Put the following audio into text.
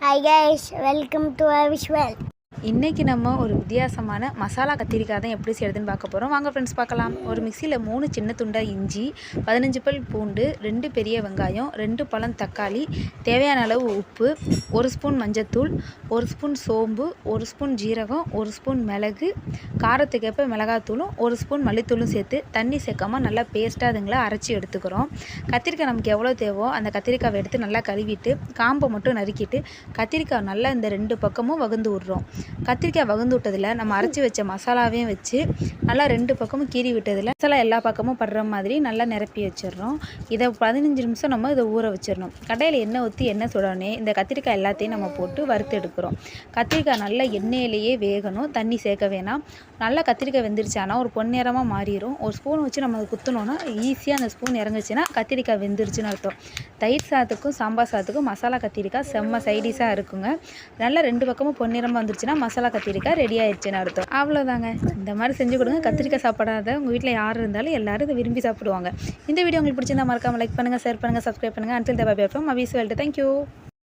Hi guys, welcome to Avish Well. இன்றைக்கி நம்ம ஒரு வித்தியாசமான மசாலா கத்திரிக்காய் தான் எப்படி செய்யறதுன்னு பார்க்க போகிறோம் வாங்க ஃப்ரெண்ட்ஸ் பார்க்கலாம். ஒரு மிக்சியில் மூணு சின்ன துண்டா இஞ்சி பதினஞ்சு பல் பூண்டு ரெண்டு பெரிய வெங்காயம் ரெண்டு பழம் தக்காளி தேவையான அளவு உப்பு ஒரு ஸ்பூன் மஞ்சத்தூள் ஒரு ஸ்பூன் சோம்பு ஒரு ஸ்பூன் ஜீரகம் ஒரு ஸ்பூன் மிளகு காரத்துக்கேற்ப மிளகாத்தூளும் ஒரு ஸ்பூன் மல்லித்தூளும் சேர்த்து தண்ணி சேர்க்காமல் நல்லா பேஸ்ட்டாக அதுங்களை அரைச்சி எடுத்துக்கிறோம். கத்திரிக்காய் நமக்கு எவ்வளோ தேவோ அந்த கத்திரிக்காவை எடுத்து நல்லா கழுவிட்டு காம்பை மட்டும் நறுக்கிட்டு கத்திரிக்காய் நல்லா இந்த ரெண்டு பக்கமும் வகுந்து விட்றோம். கத்திரிக்காய் வகுந்து விட்டதில் நம்ம அரைச்சி வச்ச மசாலாவையும் வச்சு நல்லா ரெண்டு பக்கமும் கீறி விட்டதில். மசாலா எல்லா பக்கமும் படுற மாதிரி நல்லா நிரப்பி வச்சிடுறோம். இதை பதினஞ்சு நிமிஷம் நம்ம இதை ஊற வச்சிடணும். கடையில் எண்ணெய் ஊற்றி எண்ணெய் சுடனே இந்த கத்திரிக்காய் எல்லாத்தையும் நம்ம போட்டு வறுத்து எடுக்கிறோம். கத்திரிக்காய் நல்லா எண்ணெயிலேயே வேகணும். தண்ணி சேர்க்க வேணாம். நல்லா கத்திரிக்காய் வெந்துருச்சானா ஒரு பொன்னிறமாக மாறிடும் ஒரு ஸ்பூன் வச்சு நம்ம அதை குத்துனோன்னா ஈஸியாக அந்த ஸ்பூன் இறங்குச்சுன்னா கத்திரிக்காய் வெந்துருச்சுன்னு அர்த்தம். தயிர் சாதத்துக்கும் சாம்பார் சாதத்துக்கும் மசாலா கத்திரிக்காய் செம்ம சைடிஷாக இருக்குங்க. நல்லா ரெண்டு பக்கமும் பொன்னிறமாக வந்துருச்சுன்னா மசாலா கத்திரிக்காய் ரெடி ஆயிடுச்சுன்னு அர்த்தம். அவ்வளோதாங்க இந்த மாதிரி செஞ்சு கொடுங்க. கத்திரிக்காய் சாப்பிடாத உங்கள் வீட்டில் யார் இருந்தாலும் எல்லாரும் இதை விரும்பி சாப்பிடுவாங்க. இந்த வீடியோ உங்களுக்கு பிடிச்சிருந்தா மறக்காம லைக் பண்ணுங்கள் ஷேர் பண்ணுங்கள் சப்ஸ்கிரைப் பண்ணுங்கள் அன்டில் தபாபி பை ஃப்ரம் அவிஸ் வெல்ட்டு தேங்க்யூ